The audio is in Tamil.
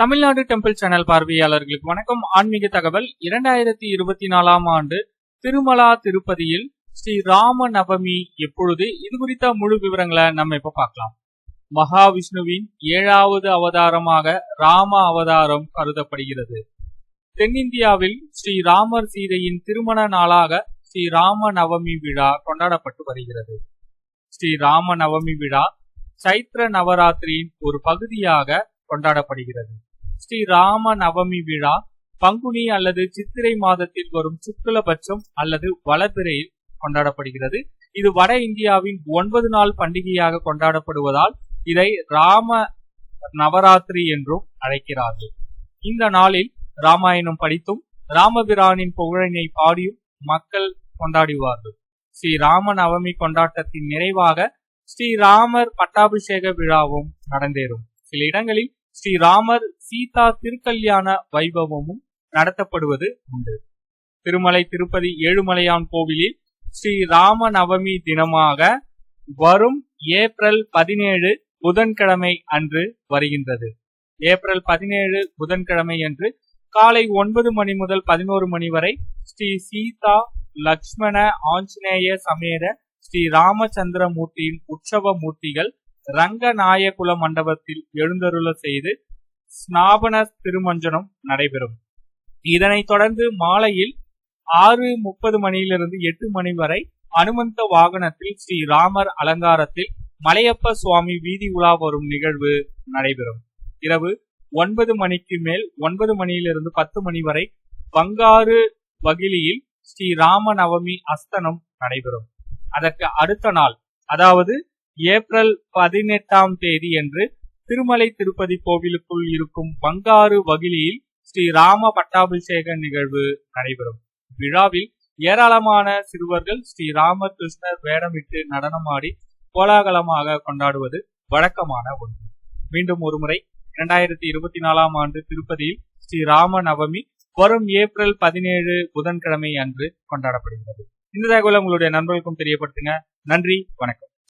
தமிழ்நாடு டெம்பிள் சேனல் பார்வையாளர்களுக்கு வணக்கம். ஆன்மீக தகவல் இரண்டாயிரத்தி இருபத்தி நாலாம் ஆண்டு திருமலா திருப்பதியில் ஸ்ரீ ராம நவமி எப்பொழுது? இது குறித்த முழு விவரங்களை நம்ம இப்ப பார்க்கலாம். மகாவிஷ்ணுவின் ஏழாவது அவதாரமாக ராம அவதாரம் கருதப்படுகிறது. தென்னிந்தியாவில் ஸ்ரீ ராமர் சீதையின் திருமண நாளாக ஸ்ரீ ராம நவமி விழா கொண்டாடப்பட்டு வருகிறது. ஸ்ரீ ராம நவமி விழா சைத்ர நவராத்திரியின் ஒரு பகுதியாக கொண்டாடப்படுகிறது. ஸ்ரீ ராம நவமி விழா பங்குனி அல்லது சித்திரை மாதத்தில் வரும் சுக்லபட்சம் அல்லது வளபிறையில் கொண்டாடப்படுகிறது. இது வட இந்தியாவின் ஒன்பது நாள் பண்டிகையாக கொண்டாடப்படுவதால் இதை ராம நவராத்திரி என்றும் அழைக்கிறார்கள். இந்த நாளில் ராமாயணம் படித்தும் ராமபிரானின் புகழினை பாடியும் மக்கள் கொண்டாடுவார்கள். ஸ்ரீ ராம நவமி கொண்டாட்டத்தின் நிறைவாக ஸ்ரீராமர் பட்டாபிஷேக விழாவும் நடந்தேறும். சில இடங்களில் ஸ்ரீராமர் சீதா திருக்கல்யாண வைபவமும் நடத்தப்படுவது உண்டு. திருமலை திருப்பதி ஏழுமலையான் கோவிலில் ஸ்ரீ ராம நவமி தினமாக வரும் ஏப்ரல் பதினேழு புதன்கிழமை அன்று வருகின்றது. ஏப்ரல் பதினேழு புதன்கிழமை அன்று காலை ஒன்பது மணி முதல் பதினோரு மணி வரை ஸ்ரீ சீதா லக்ஷ்மண ஆஞ்சநேய சமேத ஸ்ரீ ராமச்சந்திர மூர்த்தியின் உற்சவ மூர்த்திகள் ரங்கநாயகுல மண்டபத்தில் எழுந்தருள செய்து ஸ்நாபன திருமஞ்சனம் நடைபெறும். இதனைத் தொடர்ந்து மாலையில் ஆறு முப்பது மணியிலிருந்து எட்டு மணி வரை அனுமந்த வாகனத்தில் ஸ்ரீ ராமர் அலங்காரத்தில் மலையப்ப சுவாமி வீதி உலா வரும் நிகழ்வு நடைபெறும். இரவு ஒன்பது மணிக்கு மேல் ஒன்பது மணியிலிருந்து பத்து மணி வரை பங்காறு வகிலியில் ஸ்ரீ ராம நவமி அஸ்தனம் நடைபெறும். அதற்கு அடுத்த நாள் அதாவது ஏப்ரல் பதினெட்டாம் தேதி என்று திருமலை திருப்பதி கோவிலுக்குள் இருக்கும் பங்காறு வகிலியில் ஸ்ரீ ராம பட்டாபிஷேக நிகழ்வு நடைபெறும். விழாவில் ஏராளமான சிறுவர்கள் ஸ்ரீ ராமகிருஷ்ணர் வேடமிட்டு நடனமாடி கோலாகலமாக கொண்டாடுவது வழக்கமான ஒன்று. மீண்டும் ஒருமுறை இரண்டாயிரத்தி இருபத்தி நாலாம் ஆண்டு திருப்பதியில் ஸ்ரீ ராம நவமி வரும் ஏப்ரல் பதினேழு புதன்கிழமை அன்று கொண்டாடப்படுகிறது. இந்த தகவலை உங்களுடைய நண்பர்களுக்கும் தெரியப்படுத்துங்க. நன்றி. வணக்கம்.